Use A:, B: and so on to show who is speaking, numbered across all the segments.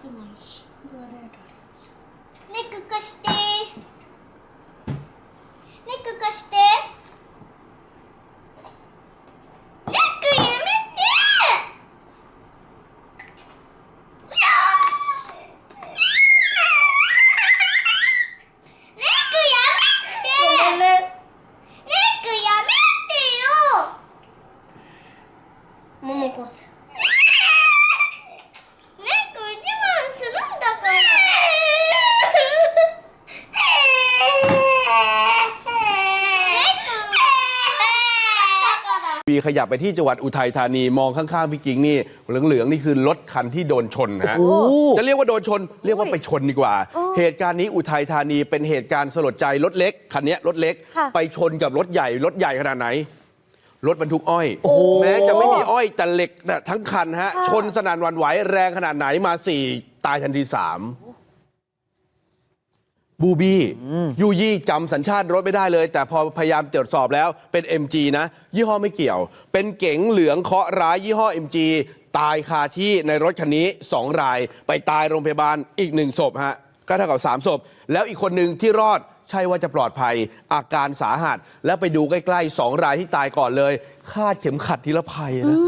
A: きないしねくこして。ねくこして。
B: ปีขยับไปที่จังหวัดอุทัยธานีมองข้างๆพี่กิ๊งนี่เหลืองๆนี่คือรถคันที่โดนชนนะฮะจะเรียกว่าโดนชน เรียกว่าไปชนดีกว่า เหตุการณ์นี้อุทัยธานีเป็นเหตุการณ์สลดใจรถเล็กคันเนี้ยรถเล็ก
C: ค่ะ
B: ไปชนกับรถใหญ่รถใหญ่ขนาดไหนรถบรรทุกอ้อยแม้จะไม่มีอ้อยแต่เหล็กน่ะทั้งคันฮะ
C: ค่ะ
B: ชนสนั่นหวันไหวแรงขนาดไหนมาสี่ตายทันทีสาม บูบี้ยูยี่จำสัญชาติรถไม่ได้เลย แต่พอพยายามตรวจสอบแล้วเป็น MG นะ ยี่ห้อไม่เกี่ยว เป็นเก๋งเหลืองเคราะห์ร้ายยี่ห้อ MG ตายคาที่ในรถคันนี้ 2 ราย ไปตายโรงพยาบาลอีกหนึ่งศพฮะก็เท่ากับ 3 ศพ แล้วอีกคนหนึ่งที่รอดใช่ว่าจะปลอดภัย อาการสาหัส แล้วไปดูใกล้ๆ2รายที่ตายก่อนเลย คาดเข็มขัดนิรภัยนะ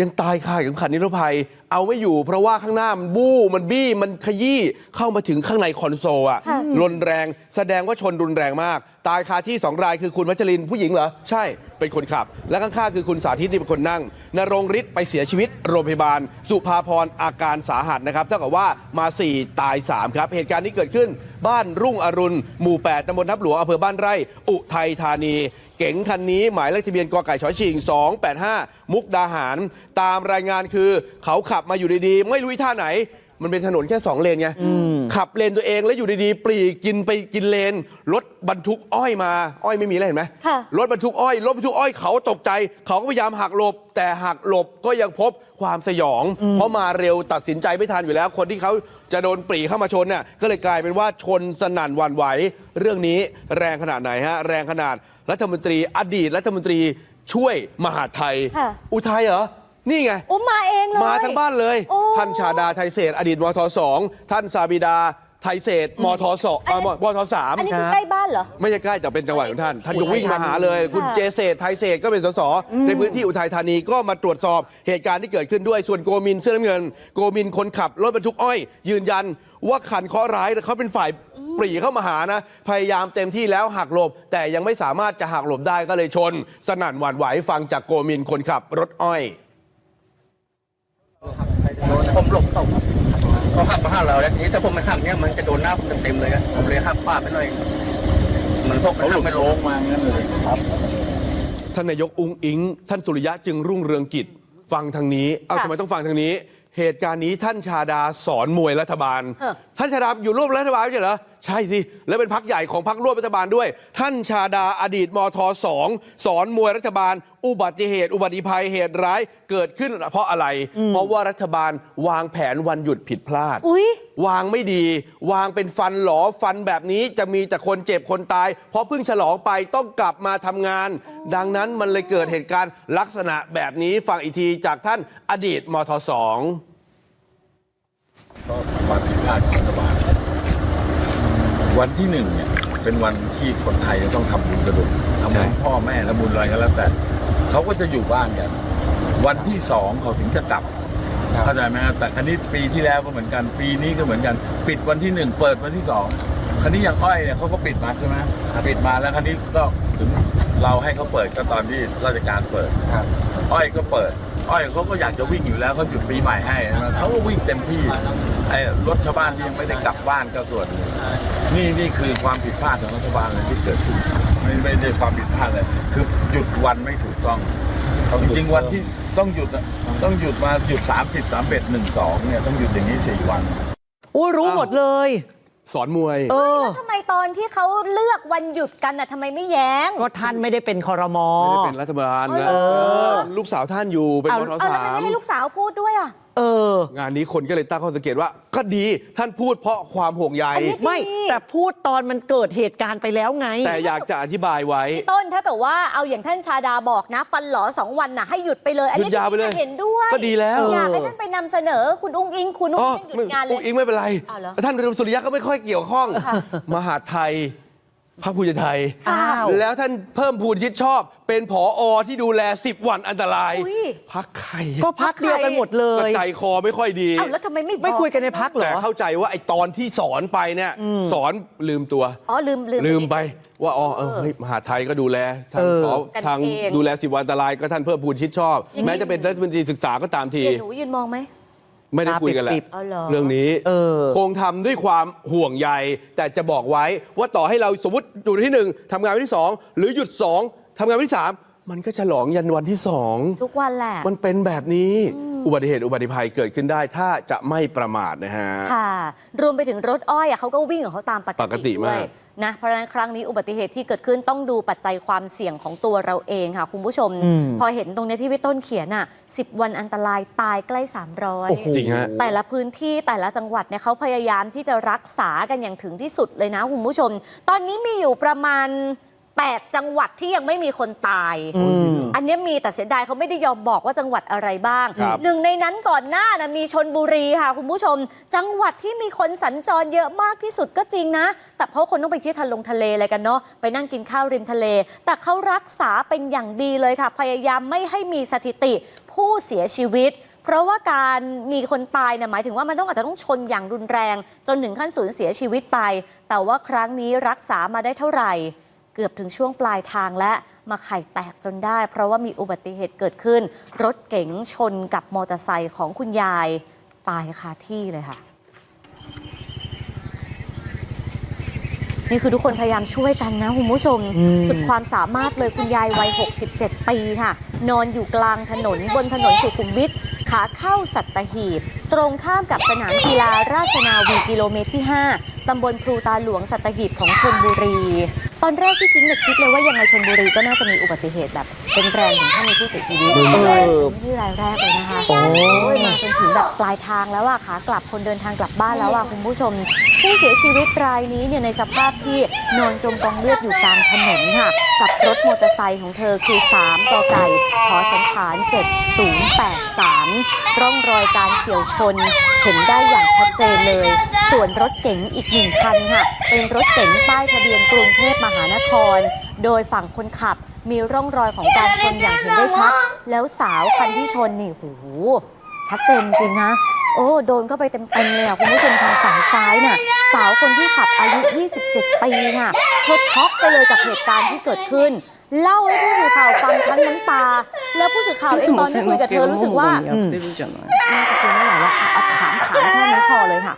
B: ยังตายคาเข็มขัดนิรภัย เอาไม่อยู่เพราะว่าข้างหน้ามันบู้มันบี้มันขยี้เข้ามาถึงข้างในคอนโซลอะ
C: ค่ะ
B: รุนแรงแสดงว่าชนรุนแรงมาก ตายคาที่สองรายคือคุณวัชรินทร์ผู้หญิงเหรอ ใช่เป็นคนขับ และข้างๆคือคุณสาธิตที่เป็นคนนั่งนรงฤทธิ์ไปเสียชีวิตโรงพยาบาล สุภาพรอาการสาหัสนะครับเท่ากับว่ามา 4 ตาย 3 ครับ เหตุการณ์นี้เกิดขึ้น บ้านรุ่งอรุณหมู่ 8ตำบลทับหลวงอำเภอบ้านไร่ อุทัยธานี เก๋งคันนี้หมายเลขทะเบียนกไก่ชชิง 285 มุกดาหาร ตามรายงานคือเขาขับมาอยู่ดีๆ ไม่รู้ท่าไหน มันเป็นถนนแค่2เลนไงขับเลนตัวเองแล้วอยู่ดีๆ ปรีกินไปกินเลนรถบรรทุกอ้อยมา อ้อยไม่มีแล้วเห็นไหม
C: ค่ะ
B: รถบรรทุกอ้อยรถบรรทุกอ้อยเขาตกใจ เขาก็พยายามหักหลบ แต่หักหลบก็ยังพบความสยอง เพราะมาเร็วตัดสินใจไม่ทันอยู่แล้ว คนที่เขาจะโดนปรีเข้ามาชนน่ะก็เลยกลายเป็นว่าชนสนั่นหวั่นไหวเรื่องนี้แรงขนาดไหนฮะแรงขนาดรัฐมนตรีอดีตรัฐมนตรีช่วยมหาดไทย
C: ค่ะ
B: อุทัยเหรอ นี่ไง
C: โอ้มาเองเลย
B: มาทั้งบ้านเลย
C: โอ้
B: ท่านชาดาไทยเศษอดีตมทสองท่านซาบิดาไทยเศษมทสอง
C: อันนี้
B: มทสาม
C: อันนี้คือใกล้บ้านเหรอ
B: ไม่ใช่ใกล้แต่เป็นจังหวัดของท่าน ท่านก็วิ่งมาหาเลย คุณ
C: ค่ะ
B: เจเศษไทยเศษก็เป็นสสในพื้นที่อุทัยธานีก็มาตรวจสอบเหตุการณ์ที่เกิดขึ้นด้วยส่วนโกมินเสื้อน้ำเงิน โกมินคนขับรถบรรทุกอ้อย ยืนยันว่าขันเคราะห์ร้ายเขาเป็นฝ่ายปรีเข้ามาหานะ พยายามเต็มที่แล้วหักหลบ แต่ยังไม่สามารถจะหักหลบได้ก็เลยชน สนั่นหวั่นไหวฟังจากโกมินคนขับรถอ้อย
D: ผมหลบตกเขาขับมาหาเราแล้วทีนี้ถ้าผมไม่ขับเนี่ยมันจะโดนหน้าผมเต็มๆเลยครับผมเลยขับปาดไปหน่อยเหมันพวกเขาหลบไม่ลงมางั้นเลยครับ
B: ท่านนายกอุ้งอิง ท่านสุริยะจึงรุ่งเรืองกิจฟังทางนี้ เอา
C: ค่ะ
B: ทำไมต้องฟังทางนี้ เหตุการณ์นี้ท่านชาดาสอนมวยรัฐบาล
C: เออ
B: ท่านชาดาอยู่ร่วมรัฐบาลไม่ใช่เหรอ ใช่สิ แล้วเป็นพักใหญ่ของพักร่วมรัฐบาลด้วย ท่านชาดาอดีตมทสองสอนมวยรัฐบาล อุบัติเหตุ อุบัติภัยเหตุร้ายเกิดขึ้นเพราะอะไร เพราะว่ารัฐบาลวางแผนวันหยุดผิดพลาด
C: อุ้ยวา
B: งไม่ดี วางเป็นฟันหลอฟันแบบนี้จะมีแต่คนเจ็บคนตาย เพราะเพิ่งฉลองไปต้องกลับมาทำงาน ดังนั้นมันเลยเกิดเหตุการณ์ลักษณะแบบนี้ฟังอีกทีจากท่านอดีตมทสอง
E: ก็ความผิดพลาดของรัฐบาล วันที่หนึ่งเนี่ยเป็นวันที่คนไทยจะต้องทำบุญกระดุมทำบุญพ่อแม่และบุญอะไรก็แล้วแต่เขาก็จะอยู่บ้านกัน วันที่สองเขาถึงจะกลับเข้าใจไหมครับแต่ครั้นี้ปีที่แล้วก็เหมือนกัน ปีนี้ก็เหมือนกัน ปิดวันที่หนึ่งเปิดวันที่สองครั้นี้อย่างอ้อยเนี่ยเขาก็ปิดมาใช่ไหมปิดมาแล้วครั้นี้ก็ถึงเราให้เขาเปิดก็ตอนที่ราชการเปิดอ้อยก็เปิด อ้อยเขาก็อยากจะวิ่งอยู่แล้วเขาหยุดปีใหม่ให้นะเขาก็วิ่งเต็มที่ไอ้รถชาวบ้านที่ยังไม่ได้กลับบ้านก็ส่วน นี่นี่คือความผิดพลาดของรัฐบาลเลยที่เกิดขึ้นไม่ไม่ได้ความผิดพลาดเลยคือหยุดวันไม่ถูกต้องจริงวันที่ต้องหยุดต้องหยุดมาหยุด 30 31 1 2เนี่ยต้องหยุดอย่างนี้4วัน
F: อุ้รู้หมดเลย
B: สอนมวย
F: เออ
C: ทำไมตอนที่เขาเลือกวันหยุดกันน่ะทำไมไม่แย้ง
F: ก็ท่านไม่ได้เป็นคอรมอ
B: ไม่ได้เป็นรัฐบาลนะ
C: เออ
B: เออลูกสาวท่านอยู่เป็น
F: เอา
B: มท
C: เอาแล้ว
B: สา
C: ทำไม
B: ม
C: ไม่ให้ลูกสาวพูดด้วยอะ
F: เออ
B: งานนี้คนก็เลยตั้งข้อสังเกตว่าก็ดีท่านพูดเพราะความห่วงใย
C: อันนี้
F: ไม่
C: ดี
F: แต่พูดตอนมันเกิดเหตุการณ์ไปแล้วไง
B: แต่อยากจะอธิบายไว้
C: พี่ต้นถ้าเกิดว่าเอาอย่างท่านชาดาบอกนะ ฟันหลอสองวันน่ะให้หยุดไปเลย อันนี้
B: หยุดยาวไปเลย
C: เห็นด้วย
B: ก็ดีแล้ว
C: อยากให้ท่านไปนำเสนอคุณอุ้งอิงคุณอุ้
B: อ๋
C: ง
B: อ
C: อิงหยุดงานเล
B: อุ๊
C: ย
B: งอิงไม่เป็นไร
C: อ้าวเหรอ
B: ท่านสุริยะก็ไม่ค่อยเกี่ยวข้องมหาดไทย พรรคภูมิใจไทย
F: อ้าว
B: แล้วท่านเพิ่มพูนชิดชอบ เป็นผออที่ดูแล 10 วันอันตราย
C: อุ๊ย
B: พักใคร
F: ก็พักเดียวกันหมดเล
B: ก็
F: ย
B: ใจคอไม่ค่อยดี
C: อ้าวแล้วทำไมไม่บอก
F: ไม่คุยกันในพักเหร
B: แต่
F: อ
B: เข้าใจว่าไอ้ตอนที่สอนไปเนี่ยสอนลืมตัว
C: อ๋อลืมลืม
B: ลืมไปว่าอ๋อเออเฮ้ยมหาดไทยก็ดูแลทาง
F: เออ
B: สอ
C: กัน
B: ทาง
C: เอง
B: ดูแลสิบวันอันตรายก็ท่านเพิ่มพูนชิดชอบ
C: อย่างนี้
B: แม้จะเป็นรัฐมนตรีศึกษาก็ตามที
C: เดี๋ยวหนูยืนมองไหม
B: ไม่ได้คุยกันแหละ
F: ตาปิบ
C: อ๋อเหรอ
B: เรื่องนี้
F: เออ
B: คงทำด้วยความห่วงใย แต่จะบอกไว้ว่าต่อให้เราสมมติหยุดที่หนึ่งทำงานวันที่สองหรือหยุดสองทำงานวันที่สามมันก็ฉลองยันวันที่สอง
C: ทุกวันแหละ
B: มันเป็นแบบนี้ อุบัติเหตุอุบัติภัยเกิดขึ้นได้ถ้าจะไม่ประมาทนะฮะ
C: ค่ะ รวมไปถึงรถอ้อยอะเขาก็วิ่งของเขาตามปก
B: ปกติ
C: ติด้ว
B: มายก
C: นะ เพราะฉะนั้นครั้งนี้อุบัติเหตุที่เกิดขึ้นต้องดูปัจจัยความเสี่ยงของตัวเราเองค่ะคุณผู้ชม
F: อืม
C: พอเห็นตรงเนี้ยที่พี่ต้นเขียนอะ10 วันอันตรายตายใกล้ 300
F: โอ้โห
B: จริงฮะ
C: แต่ละพื้นที่แต่ละจังหวัดเนี่ยเขาพยายามที่จะรักษากันอย่างถึงที่สุดเลยนะคุณผู้ชม ตอนนี้มีอยู่ประมาณ 8 จังหวัดที่ยังไม่มีคนตาย
F: อืม
C: อันเนี้ยมีแต่เสียดายเขาไม่ได้ยอมบอกว่าจังหวัดอะไรบ้าง
B: ครับ
C: หนึ่งในนั้นก่อนหน้านะมีชนบุรีค่ะ คุณผู้ชม จังหวัดที่มีคนสัญจรเยอะมากที่สุดก็จริงนะ แต่เพราะคนต้องไปเที่ยวทะลงทะเลอะไรกันเนาะไปนั่งกินข้าวริมทะเล แต่เขารักษาเป็นอย่างดีเลยค่ะ พยายามไม่ให้มีสถิติผู้เสียชีวิต เพราะว่าการมีคนตายเนี่ยหมายถึงว่ามันต้องอาจจะต้องชนอย่างรุนแรง จนถึงขั้นสูญเสียชีวิตไป แต่ว่าครั้งนี้รักษามาได้เท่าไหร่ เกือบถึงช่วงปลายทางและมาไข่แตกจนได้ เพราะว่ามีอุบัติเหตุเกิดขึ้น รถเก๋งชนกับมอเตอร์ไซค์ของคุณยายตายคาที่เลยค่ะ นี่คือทุกคนพยายามช่วยกันนะคุณผู้ชม
F: อืม
C: สุดความสามารถเลยคุณยายวัย 67 ปีค่ะ นอนอยู่กลางถนนบนถนนสุขุมวิทขาเข้าสัตหีบ ตรงข้ามกับสนามกีฬาราชนาวีกิโลเมตรที่ 5 ตำบลพลูตาหลวงสัตหีบของชนบุรี ตอนแรกที่จริงเนี่ยคิดเลยว่ายังไงชนบุรีก็น่าจะมีอุบัติเหตุแบบเป็นแรงถึงขั้นมีผู้เสียชีวิต
F: เออ
C: นี่รายแรกเลยนะคะ
F: โอ้
C: โอ้ยมาจนถึงแบบปลายทางแล้วอะค่ะกลับคนเดินทางกลับบ้านแล้วอะคุณผู้ชม ผู้เสียชีวิตรายนี้เนี่ยในสภาพที่นอนจมกองเลือดอยู่กลางถนนค่ะ กับรถมอเตอร์ไซค์ของเธอคือ 3กไก่ขอสันฐาน 7083 ร่องรอยการเฉียวชน เห็นได้อย่างชัดเจนเลย ส่วนรถเก๋งอีกหนึ่งคันค่ะ เป็นรถเก๋งป้ายทะเบียนกรุงเทพมหานครหานคร โดยฝั่งคนขับมีร่องรอยของการชนอย่างเห็นได้ชัด แล้วสาวคันที่ชนนี่หูชัดเจนจริงนะ โอ้โดนเข้าไปเต็มๆเลยอะคุณผู้ชมทางฝั่งซ้ายน่ะสาวคนที่ขับอายุ 27 ปีค่ะเธอช็อกไปเลยกับเหตุการณ์ที่เกิดขึ้น เล่าให้ผู้สื่อข่าวฟังทั้งน้ำตา แล้วผู้สื่อข่าวเองตอนที่คุยกับเธอรู้สึกว่าน่าจะคุยไม่ไหวละวถามถามแค่นี้พอเลยค่ะ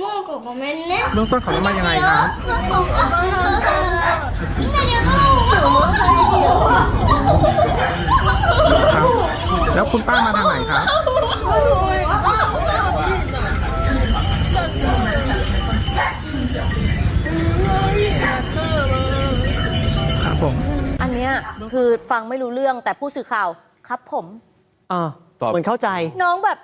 A: もうこごめんね
G: เบื้องต้นเขามายังไงครับ
A: みんなに踊ろう
G: ครับ แล้วคุณป้ามาทางไหนครับ ครับผม
C: อันเนี้ยคือฟังไม่รู้เรื่องแต่ผู้สื่อข่าวครับผม
F: อ่า
B: ตอบ
F: เหมือนเข้าใจ
C: น้องแบบ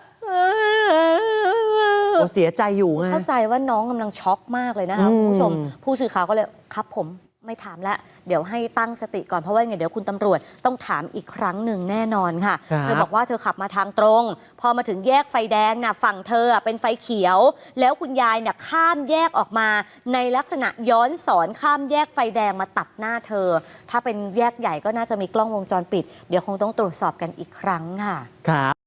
F: โอเสียใจอยู่ไง
C: เข้าใจว่าน้องกำลังช็อกมากเลยนะคะ
F: อืม
C: คุณผู้ชม ผู้สื่อข่าวก็เลยครับผมไม่ถามแล้วเดี๋ยวให้ตั้งสติก่อนเพราะว่าไงเดี๋ยวคุณตำรวจต้องถามอีกครั้งหนึ่งแน่นอนค่ะ
F: ครับ
C: เธอบอกว่าเธอขับมาทางตรง พอมาถึงแยกไฟแดงน่ะฝั่งเธออะเป็นไฟเขียว แล้วคุณยายเนี่ยข้ามแยกออกมา ในลักษณะย้อนสอนข้ามแยกไฟแดงมาตัดหน้าเธอ ถ้าเป็นแยกใหญ่ก็น่าจะมีกล้องวงจรปิด เดี๋ยวคงต้องตรวจสอบกันอีกครั้งค่ะ
F: ครับ